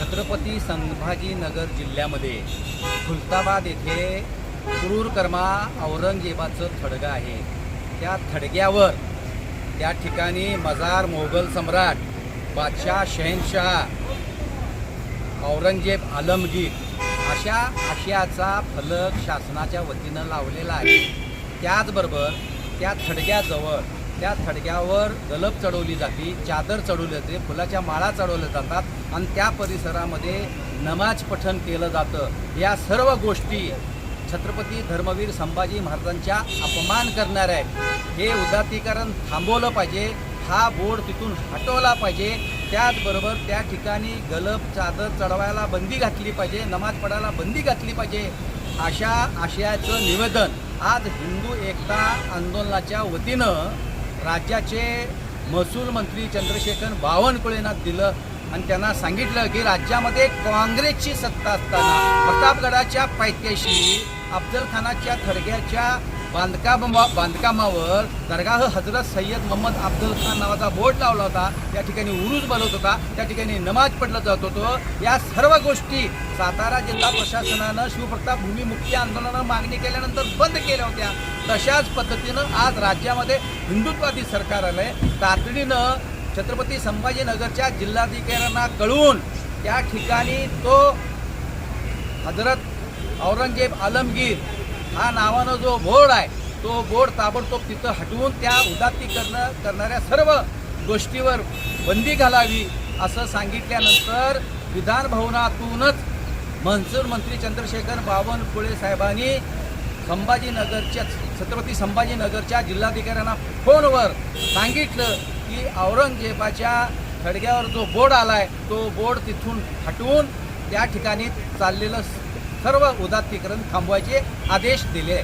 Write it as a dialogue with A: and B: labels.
A: छत्रपती संभाजीनगर जिल्ह्यामध्ये खुलताबाद येथे क्रूरकर्मा औरंगजेबाचं थडगं आहे. त्या थडग्यावर त्या ठिकाणी मजार मोगल सम्राट बादशाह शहेनशाह औरंगजेब आलमगीर अशा आशयाचा फलक शासनाच्या वतीनं लावलेला आहे. त्याचबरोबर त्या थडग्याजवळ त्या थडग्यावर गलब चढवली जाते चादर चढवली जाते फुलाच्या माळा चढवल्या जातात आणि त्या परिसरामध्ये नमाज पठण केलं जातं. या सर्व गोष्टी छत्रपती धर्मवीर संभाजी महाराजांच्या अपमान करणार आहेत. हे उदात्तीकरण थांबवलं पाहिजे हा बोर्ड तिथून हटवला पाहिजे त्याचबरोबर त्या ठिकाणी गलब चादर चढवायला बंदी घातली पाहिजे नमाज पडायला बंदी घातली पाहिजे अशा आशयाचं निवेदन आज हिंदू एकता आंदोलनाच्या वतीनं राज्याचे महसूल मंत्री चंद्रशेखर बावनकुळेंना दिलं आणि त्यांना सांगितलं की राज्यामध्ये काँग्रेसची सत्ता असताना प्रतापगडाच्या पायथ्याशी अफजल खानाच्या थडग्याच्या बांधकाम बांधकामावर दरगाह हजरत सय्यद मोहम्मद अब्दुल खान नावाचा बोर्ड लावला होता. त्या ठिकाणी उरूज बनवत होता. त्या ठिकाणी नमाज पडलं जात होतं. या सर्व गोष्टी सातारा जिल्हा प्रशासनानं शिवप्रताप भूमिमुक्ती आंदोलनानं मागणी केल्यानंतर बंद केल्या होत्या. तशाच पद्धतीनं आज राज्यामध्ये हिंदुत्वादी सरकार आलंय. तातडीनं छत्रपती संभाजीनगरच्या जिल्हाधिकाऱ्यांना कळवून त्या ठिकाणी तो हजरत औरंगजेब आलमगीर हा नावानं जो बोर्ड आहे तो बोर्ड ताबडतोब तिथं हटवून त्या उदात्तीकरण करणाऱ्या सर्व गोष्टीवर बंदी घालावी असं सांगितल्यानंतर विधान भवनातूनच महसूल मंत्री चंद्रशेखर बावनकुळे साहेबांनी संभाजीनगरच्या छत्रपती संभाजीनगरच्या जिल्हाधिकाऱ्यांना फोनवर सांगितलं की औरंगजेबाच्या खडग्यावर जो बोर्ड आला आहे तो बोर्ड तिथून हटवून त्या ठिकाणी चाललेलं सर्व उदात्तीकरण थांबवायचे आदेश दिले